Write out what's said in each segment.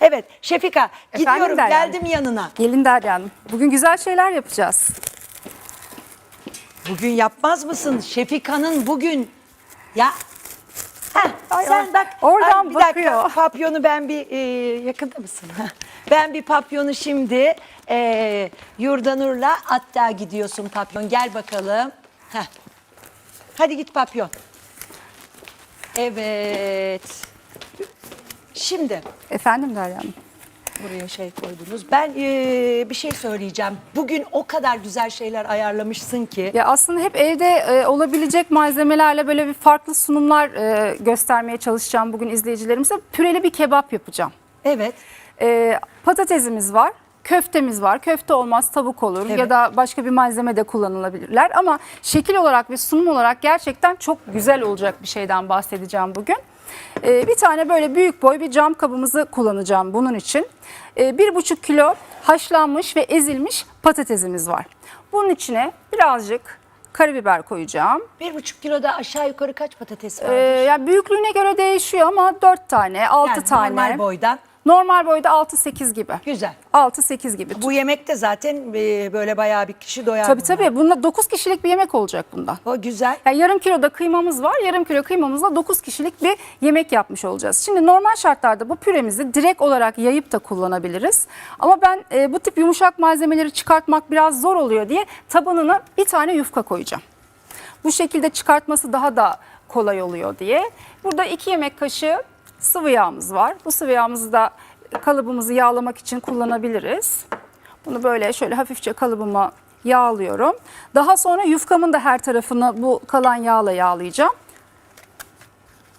Evet Şefika gidiyorum Derya Hanım? geldim yanına. Gelin Derya Hanım. Bugün güzel şeyler yapacağız. Bugün yapmaz mısın? Şefika'nın bugün ya Heh, Ay, sen ay, bak oradan Ay, bir dakika, bakıyor. papyonu ben bir e, yakında mısın? ben bir papyonu şimdi e, Yurdanur'la hatta gidiyorsun papyon gel bakalım. Heh. Hadi git papyon. Evet. Şimdi Efendim Derya Hanım. buraya şey koydunuz. Ben e, bir şey söyleyeceğim. Bugün o kadar güzel şeyler ayarlamışsın ki. Ya aslında hep evde e, olabilecek malzemelerle böyle bir farklı sunumlar e, göstermeye çalışacağım bugün izleyicilerimize. Püreli bir kebap yapacağım. Evet. E, patatesimiz var. Köftemiz var. Köfte olmaz tavuk olur Evet. ya da başka bir malzeme de kullanılabilirler. Ama şekil olarak ve sunum olarak gerçekten çok güzel olacak bir şeyden bahsedeceğim bugün. E, bir tane böyle büyük boy bir cam kabımızı kullanacağım bunun için. E, bir buçuk kilo haşlanmış ve ezilmiş patatesimiz var. Bunun içine birazcık karabiber koyacağım. Bir buçuk kiloda aşağı yukarı kaç patates var? E, yani büyüklüğüne göre değişiyor ama 4 tane, 6 Yani tane. Normal boydan. Normal boyda 6-8 gibi. Güzel. 6-8 gibi. Bu yemekte zaten e, böyle bayağı bir kişi doyar. Tabii bundan. tabii. Bunda 9 kişilik bir yemek olacak bunda. O güzel. Yani yarım kilo da kıymamız var. Yarım kilo kıymamızla 9 kişilik bir yemek yapmış olacağız. Şimdi normal şartlarda bu püremizi direkt olarak yayıp da kullanabiliriz. Ama ben e, bu tip yumuşak malzemeleri çıkartmak biraz zor oluyor diye tabanına bir tane yufka koyacağım. Bu şekilde çıkartması daha da kolay oluyor diye. Burada 2 yemek kaşığı sıvı yağımız var. Bu sıvı yağımızı da kalıbımızı yağlamak için kullanabiliriz. Bunu böyle şöyle hafifçe kalıbıma yağlıyorum. Daha sonra yufkamın da her tarafını bu kalan yağla yağlayacağım.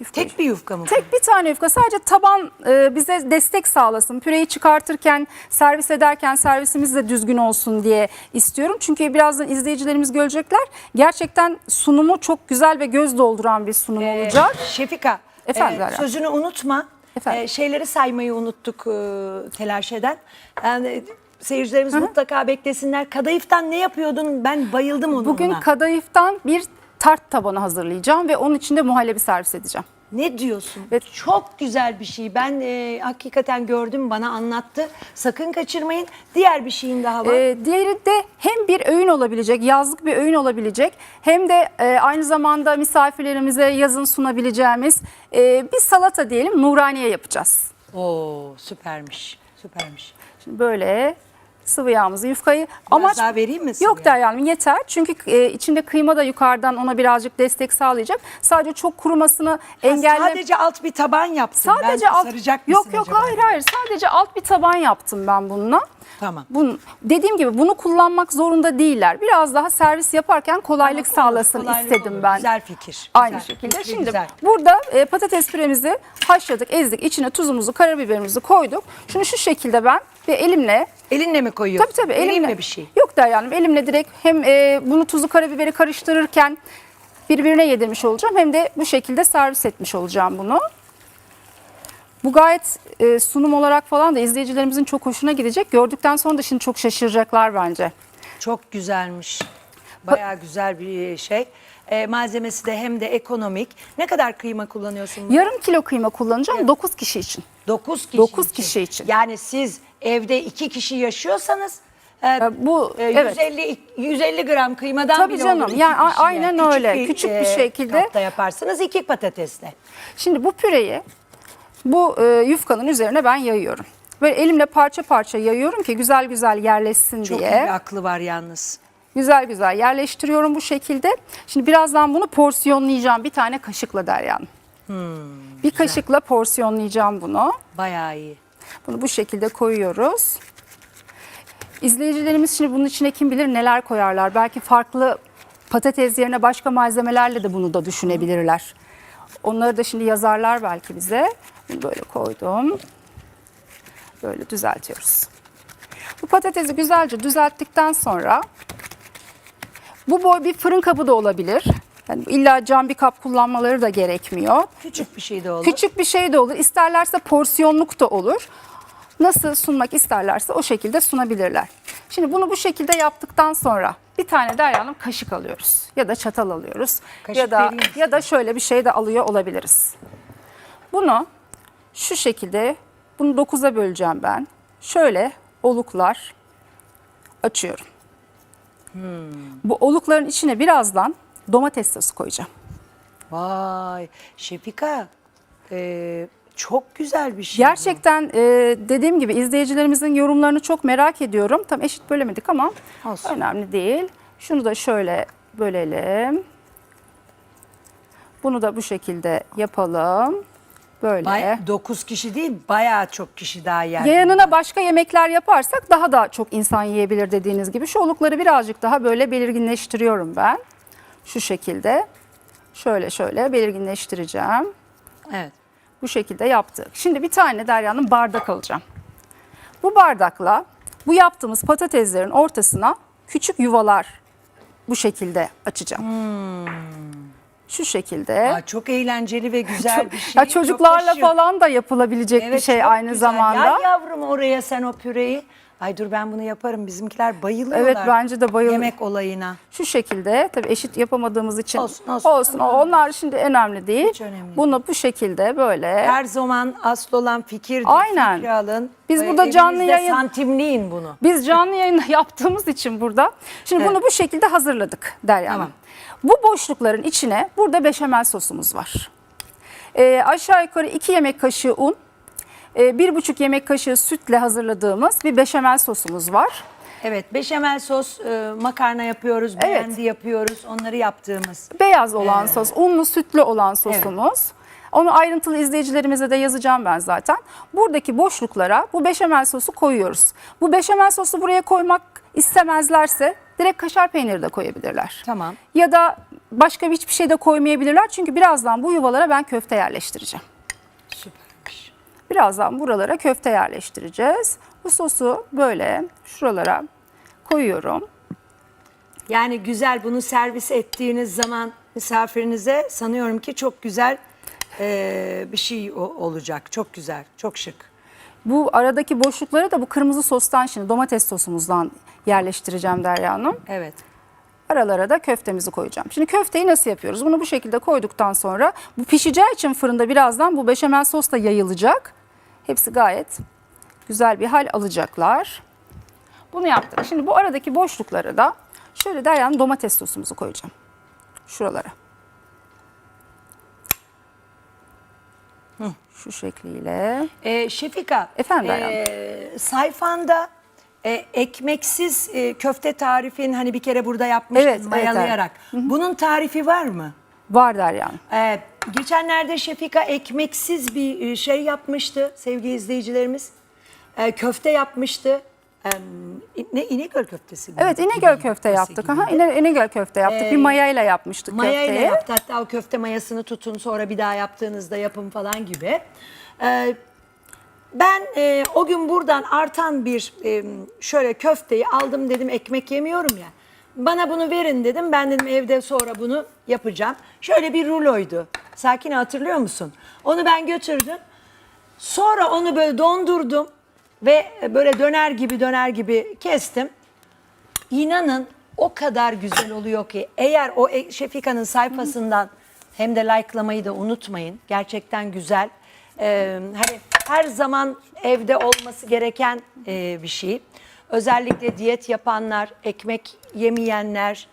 Yufkayı- Tek bir yufka mı? Tek bir tane yufka sadece taban e, bize destek sağlasın. Püreyi çıkartırken, servis ederken servisimiz de düzgün olsun diye istiyorum. Çünkü birazdan izleyicilerimiz görecekler. Gerçekten sunumu çok güzel ve göz dolduran bir sunum Ee, olacak. Şefika. Efendim e, Derya. sözünü unutma. Efendim. E, şeyleri saymayı unuttuk e, telaş eden. Yani seyircilerimiz mutlaka beklesinler. Kadayıftan ne yapıyordun? Ben bayıldım onun. Bugün kadayıftan bir tart tabanı hazırlayacağım ve onun içinde muhallebi servis edeceğim. Ne diyorsun? Evet. Çok güzel bir şey. Ben e, hakikaten gördüm, bana anlattı. Sakın kaçırmayın. Diğer bir şeyin daha var. Ee, diğeri de hem bir öğün olabilecek, yazlık bir öğün olabilecek hem de e, aynı zamanda misafirlerimize yazın sunabileceğimiz e, bir salata diyelim nuraniye yapacağız. Oo, süpermiş. Süpermiş. Şimdi böyle sıvı yağımızı yufkayı Biraz daha vereyim mi Yok? Derya Hanım yeter çünkü e, içinde kıyma da yukarıdan ona birazcık destek sağlayacak. Sadece çok kurumasını engelle Sadece alt bir taban yaptın. Sadece ben alt saracak Yok mısın yok acaba? hayır hayır sadece alt bir taban yaptım ben bununla. Tamam. Bunun, dediğim gibi bunu kullanmak zorunda değiller. Biraz daha servis yaparken kolaylık Tamam, olur, sağlasın kolaylık istedim olur. ben. Güzel fikir. Aynı Güzel, şekilde. fikri Şimdi güzel. burada e, patates püremizi haşladık, ezdik. İçine tuzumuzu, karabiberimizi koyduk. Şunu şu şekilde ben ve elimle Elinle mi koyuyorsun? Tabii tabii elimle. mi bir şey? Yok Derya Hanım elimle direkt hem e, bunu tuzu karabiberi karıştırırken birbirine yedirmiş olacağım hem de bu şekilde servis etmiş olacağım bunu. Bu gayet e, sunum olarak falan da izleyicilerimizin çok hoşuna gidecek. Gördükten sonra da şimdi çok şaşıracaklar bence. Çok güzelmiş. Bayağı güzel bir şey. E, malzemesi de hem de ekonomik. Ne kadar kıyma kullanıyorsun? Yarım kilo kıyma kullanacağım 9 kişi için. 9 kişi Dokuz için. kişi için. Yani siz evde 2 kişi yaşıyorsanız e, bu, e, evet. 150 150 gram kıymadan Tabii bile canım. olur Yani kişiye. aynen öyle. Küçük bir şekilde. kapta yaparsınız iki patatesle. Şimdi bu püreyi bu e, yufkanın üzerine ben yayıyorum. Böyle elimle parça parça yayıyorum ki güzel güzel yerleşsin Çok diye. iyi bir aklı var yalnız. Güzel güzel yerleştiriyorum bu şekilde. Şimdi birazdan bunu porsiyonlayacağım bir tane kaşıkla Derya Hanım. Hmm, bir kaşıkla porsiyonlayacağım bunu. Bayağı iyi. Bunu bu şekilde koyuyoruz. İzleyicilerimiz şimdi bunun içine kim bilir neler koyarlar. Belki farklı patates yerine başka malzemelerle de bunu da düşünebilirler. Onları da şimdi yazarlar belki bize. Bunu böyle koydum. Böyle düzeltiyoruz. Bu patatesi güzelce düzelttikten sonra bu boy bir fırın kabı da olabilir. Yani illa cam bir kap kullanmaları da gerekmiyor. Küçük bir şey de olur. Küçük bir şey de olur. İsterlerse porsiyonluk da olur. Nasıl sunmak isterlerse o şekilde sunabilirler. Şimdi bunu bu şekilde yaptıktan sonra bir tane Derya Hanım kaşık alıyoruz ya da çatal alıyoruz Kaşık ya da vereyim ya da şöyle bir şey de alıyor olabiliriz. Bunu şu şekilde Bunu 9'a böleceğim ben. Şöyle oluklar açıyorum. Bu olukların içine birazdan domates sosu koyacağım. Vay Şefika e, çok güzel bir şey. Gerçekten e, dediğim gibi izleyicilerimizin yorumlarını çok merak ediyorum. Tam eşit bölemedik ama Olsun. önemli değil. Şunu da şöyle bölelim. Bunu da bu şekilde yapalım. Böyle. Bay, 9 kişi değil bayağı çok kişi daha yer. Ya yanına başka yemekler yaparsak daha da çok insan yiyebilir dediğiniz gibi. Şu olukları birazcık daha böyle belirginleştiriyorum ben. Şu şekilde. Şöyle şöyle belirginleştireceğim. Evet. Bu şekilde yaptık. Şimdi bir tane Derya'nın bardak alacağım. Bu bardakla bu yaptığımız patateslerin ortasına küçük yuvalar bu şekilde açacağım. Şu şekilde. Aa, çok eğlenceli ve güzel bir şey. ya çocuklarla falan da yapılabilecek bir Evet, şey çok aynı güzel. zamanda. Ya yavrum oraya sen o püreyi. Ay dur ben bunu yaparım. Bizimkiler bayılıyorlar. Evet, bence de bayıl- Yemek olayına. Şu şekilde tabii eşit yapamadığımız için Olsun, olsun. olsun. O- Onlar şimdi önemli değil. Hiç önemli değil. Bunu bu şekilde böyle Her zaman asıl olan fikirdir. Aynen. Fikri alın. Biz Ee, burada canlı evinizde yayın- santimliyin bunu. Biz canlı yayında yaptığımız için burada. Şimdi bunu bu şekilde hazırladık Derya Hanım. Tamam. Bu boşlukların içine burada beşamel sosumuz var. Ee, aşağı yukarı 2 yemek kaşığı un, bir buçuk yemek kaşığı sütle hazırladığımız bir beşamel sosumuz var. Evet beşamel sos e, makarna yapıyoruz, Evet. beğendi yapıyoruz. Onları yaptığımız. Beyaz olan sos, unlu sütlü olan sosumuz. Onu ayrıntılı izleyicilerimize de yazacağım ben zaten. Buradaki boşluklara bu beşamel sosu koyuyoruz. Bu beşamel sosu buraya koymak istemezlerse direkt kaşar peyniri de koyabilirler. Tamam. Ya da başka hiçbir şey de koymayabilirler. Çünkü birazdan bu yuvalara ben köfte yerleştireceğim. Birazdan buralara köfte yerleştireceğiz. Bu sosu böyle şuralara koyuyorum. Yani güzel bunu servis ettiğiniz zaman misafirinize sanıyorum ki çok güzel e, bir şey olacak. Çok güzel, çok şık. Bu aradaki boşlukları da bu kırmızı sostan şimdi domates sosumuzdan yerleştireceğim Derya Hanım. Evet. Aralara da köftemizi koyacağım. Şimdi köfteyi nasıl yapıyoruz? Bunu bu şekilde koyduktan sonra bu pişeceği için fırında birazdan bu beşamel sos da yayılacak. Hepsi gayet güzel bir hal alacaklar. Bunu yaptık. Şimdi bu aradaki boşluklara da şöyle Derya Hanım domates sosumuzu koyacağım. Şuralara. Şu şekliyle. E, Şefika, Efendim e, sayfanda e, ekmeksiz e, köfte tarifin hani bir kere burada yapmıştın Evet, evet, mayalayarak. Bunun tarifi var mı? Var Derya Hanım. Ee, geçenlerde Şefika ekmeksiz bir e, şey yapmıştı sevgili izleyicilerimiz. Ee, köfte yapmıştı. Ee, ne İnegöl köftesi mi? Evet İnegöl köfte yaptık. Aha, İne- İnegöl köfte yaptık. bir mayayla yapmıştık Maya ile köfteyi. yaptı. Hatta o köfte mayasını tutun sonra bir daha yaptığınızda yapın falan gibi. Ee, ben e, o gün buradan artan bir e, şöyle köfteyi aldım dedim ekmek yemiyorum ya. Bana bunu verin dedim. Ben dedim evde sonra bunu yapacağım. Şöyle bir ruloydu. Sakin hatırlıyor musun? Onu ben götürdüm. Sonra onu böyle dondurdum ve böyle döner gibi döner gibi kestim. İnanın o kadar güzel oluyor ki eğer o e- Şefika'nın sayfasından hem de likelamayı da unutmayın. Gerçekten güzel. Ee, hani her zaman evde olması gereken e, bir şey. Özellikle diyet yapanlar, ekmek yemeyenler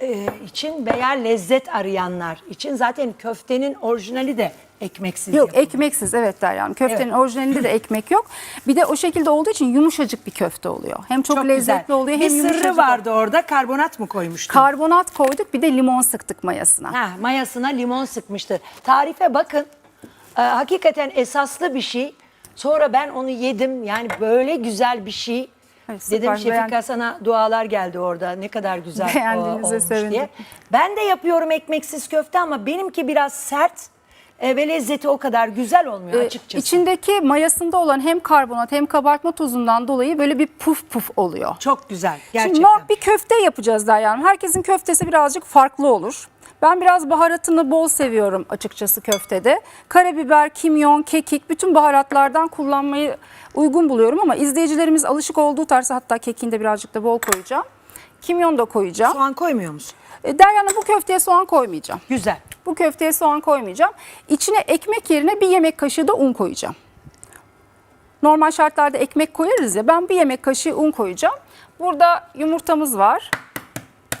e, için veya lezzet arayanlar için zaten köftenin orijinali de ekmeksiz Yok yapılıyor. ekmeksiz evet Derya Hanım. Köftenin Evet. orijinalinde de ekmek yok. Bir de o şekilde olduğu için yumuşacık bir köfte oluyor. Hem çok, lezzetli güzel. oluyor hem Bir yumuşacık. sırrı vardı orada. Karbonat mı koymuştun? Karbonat koyduk bir de limon sıktık mayasına. Ha, mayasına limon sıkmıştı. Tarife bakın. Ee, hakikaten esaslı bir şey. Sonra ben onu yedim. Yani böyle güzel bir şey. Süper, Dedim Şefika beğendim. sana dualar geldi orada. Ne kadar güzel o- Beğendiğinize olmuş sevindim. diye. Ben de yapıyorum ekmeksiz köfte ama benimki biraz sert e, ve lezzeti o kadar güzel olmuyor Ee, açıkçası. İçindeki mayasında olan hem karbonat hem kabartma tozundan dolayı böyle bir puf puf oluyor. Çok güzel gerçekten. Şimdi bir köfte yapacağız Derya Hanım. Herkesin köftesi birazcık farklı olur. Ben biraz baharatını bol seviyorum açıkçası köftede. Karabiber, kimyon, kekik bütün baharatlardan kullanmayı uygun buluyorum ama izleyicilerimiz alışık olduğu tarzda hatta kekiğini de birazcık da bol koyacağım. Kimyon da koyacağım. Soğan koymuyor musun? E, Derya Hanım bu köfteye soğan koymayacağım. Güzel. Bu köfteye soğan koymayacağım. İçine ekmek yerine bir yemek kaşığı da un koyacağım. normal şartlarda ekmek koyarız ya ben bir yemek kaşığı un koyacağım. Burada yumurtamız var.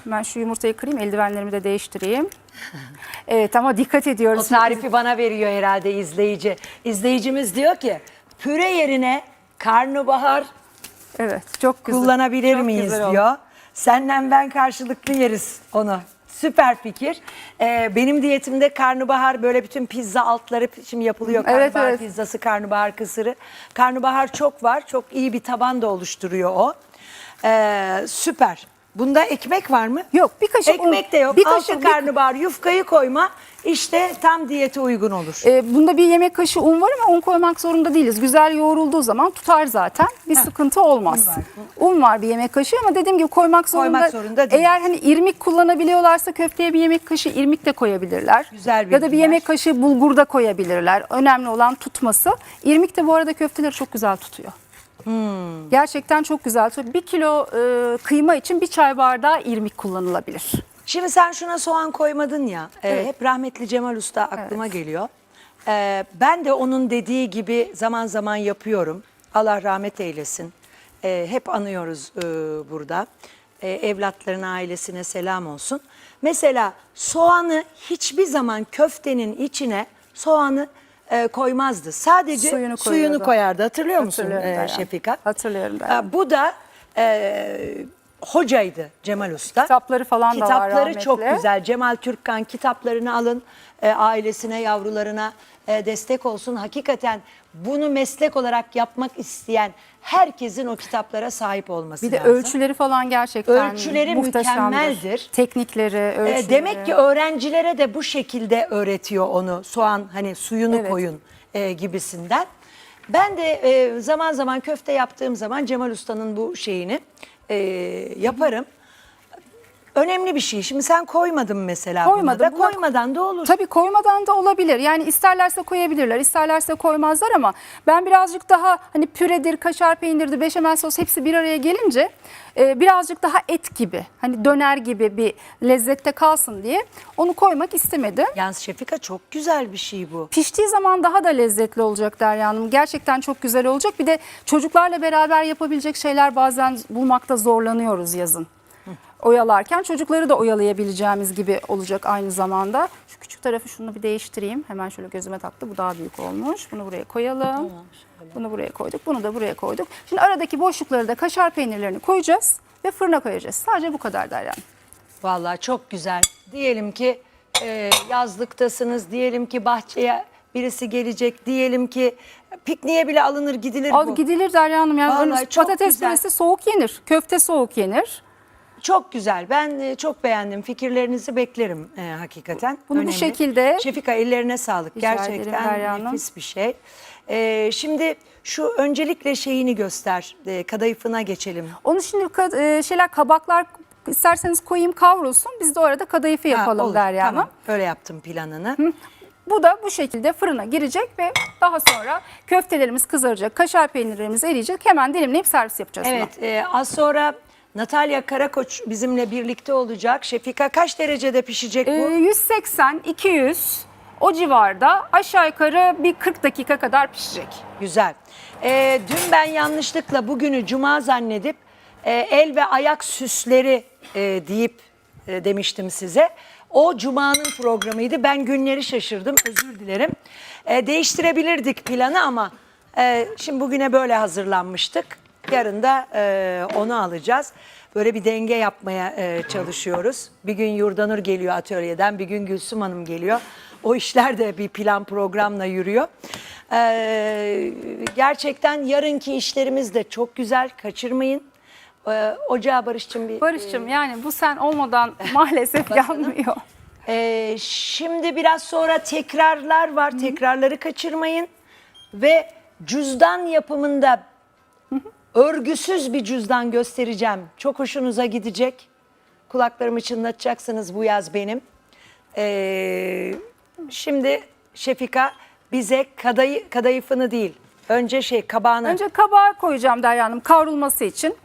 Ben şu yumurtayı kırayım eldivenlerimi de değiştireyim. Evet ama dikkat O ediyoruz. tarifi bana veriyor herhalde izleyici. İzleyicimiz diyor ki püre yerine karnabahar Evet çok güzel. kullanabilir Çok miyiz güzel oldu. diyor. Senden ben karşılıklı yeriz onu. Süper fikir. Ee, benim diyetimde karnabahar böyle bütün pizza altları şimdi yapılıyor. Evet, Karnabahar evet. pizzası, karnabahar kısırı. Karnabahar çok var. Çok iyi bir taban da oluşturuyor o. Ee, süper. Bunda ekmek var mı? Yok bir kaşık Ekmek un. de yok. Bir kaşık, bir- karnabahar yufkayı koyma. İşte tam diyete uygun olur. E, bunda bir yemek kaşığı un var ama un koymak zorunda değiliz. Güzel yoğrulduğu zaman tutar zaten. Bir sıkıntı olmaz. Un var. bir yemek kaşığı ama dediğim gibi koymak zorunda. Koymak zorunda değil. Eğer hani irmik kullanabiliyorlarsa köfteye bir yemek kaşığı irmik de koyabilirler. Güzel Ya da bir yemek kaşığı bulgur da koyabilirler. Önemli olan tutması. İrmik de bu arada köfteleri çok güzel tutuyor. Hmm. Gerçekten çok güzel. Bir kilo e, kıyma için bir çay bardağı irmik kullanılabilir. Şimdi sen şuna soğan koymadın ya. e, Evet. hep rahmetli Cemal Usta aklıma geliyor. E, ben de onun dediği gibi zaman zaman yapıyorum. Allah rahmet eylesin. E, hep anıyoruz e, burada. E, evlatlarına, ailesine selam olsun. Mesela soğanı hiçbir zaman köftenin içine soğanı e, koymazdı. Sadece Suyunu suyunu, koyardı. Hatırlıyor musun e. Şefika? Hatırlıyorum. E, bu da e, hocaydı Cemal Usta. Kitapları falan da var Kitapları çok güzel. Cemal Türkkan kitaplarını alın. e, ailesine, yavrularına e, destek olsun. Hakikaten bunu meslek olarak yapmak isteyen herkesin o kitaplara sahip olması Bir de lazım. ölçüleri falan gerçekten Ölçüleri muhteşemdir. mükemmeldir. Teknikleri, E, ölçüleri. demek ki öğrencilere de bu şekilde öğretiyor onu. Soğan hani suyunu Evet. koyun e, gibisinden. Ben de e, zaman zaman köfte yaptığım zaman Cemal Usta'nın bu şeyini e, yaparım. Önemli bir şey. Şimdi sen koymadın mesela Koymadım. da. Buna- Koymadan da olur. Tabii koymadan da olabilir. Yani isterlerse koyabilirler, isterlerse koymazlar ama ben birazcık daha hani püredir, kaşar peynirdir, beşamel sos hepsi bir araya gelince e, birazcık daha et gibi, hani döner gibi bir lezzette kalsın diye onu koymak istemedim. Yalnız Şefika çok güzel bir şey bu. Piştiği zaman daha da lezzetli olacak Derya Hanım. Gerçekten çok güzel olacak. Bir de çocuklarla beraber yapabilecek şeyler bazen bulmakta zorlanıyoruz yazın. Oyalarken çocukları da oyalayabileceğimiz gibi olacak aynı zamanda. Şu küçük tarafı şunu bir değiştireyim. Hemen şöyle gözüme taktı. Bu daha büyük olmuş. Bunu buraya koyalım. Bunu buraya koyduk. Bunu da buraya koyduk. Şimdi aradaki boşlukları da kaşar peynirlerini koyacağız ve fırına koyacağız. Sadece bu kadar Derya Hanım. Vallahi çok güzel. Diyelim ki e, yazlıktasınız. Diyelim ki bahçeye birisi gelecek. Diyelim ki pikniğe bile alınır gidilir Al bu. gidilir Derya Hanım. Yani Vallahi çok patates güzel. püresi soğuk yenir. Köfte soğuk yenir. Çok güzel. Ben e, çok beğendim. Fikirlerinizi beklerim e, hakikaten. Bunu bu şekilde- Şefika ellerine sağlık. Rica ederim Gerçekten Hanım. nefis bir şey. E, şimdi şu öncelikle şeyini göster. E, kadayıfına geçelim. Onu şimdi e, şeyler kabaklar isterseniz koyayım kavrulsun. Biz de o arada kadayıfı Ha, yapalım olur. Derya Hanım. Tamam. Öyle yaptım planını. Bu da bu şekilde fırına girecek ve daha sonra köftelerimiz kızaracak. Kaşar peynirlerimiz eriyecek. Hemen dilimleyip servis yapacağız. Evet. e, az sonra Natalya Karakoç bizimle birlikte olacak. Şefika kaç derecede pişecek bu? Ee, 180 200 o civarda aşağı yukarı bir 40 dakika kadar pişecek. Güzel. Ee, dün ben yanlışlıkla bugünü cuma zannedip e, el ve ayak süsleri e, deyip e, demiştim size. O cumanın programıydı. Ben günleri şaşırdım. Özür dilerim. E, değiştirebilirdik planı ama e, şimdi bugüne böyle hazırlanmıştık. Yarın da e, onu alacağız. Böyle bir denge yapmaya e, çalışıyoruz. Bir gün Yurdanur geliyor atölyeden, bir gün Gülsüm Hanım geliyor. O işler de bir plan programla yürüyor. Ee, gerçekten yarınki işlerimiz de çok güzel. Kaçırmayın. Ee, Ocağa Barış'cığım bir... Barış'cığım yani bu sen olmadan maalesef yanmıyor. Ee, şimdi biraz sonra tekrarlar var. Tekrarları kaçırmayın. Ve cüzdan yapımında örgüsüz bir cüzdan göstereceğim. Çok hoşunuza gidecek. Kulaklarımı çınlatacaksınız bu yaz benim. Ee, şimdi Şefika bize kadayı, kadayıfını değil. Önce şey kabağını. Önce kabağı koyacağım Derya Hanım kavrulması için.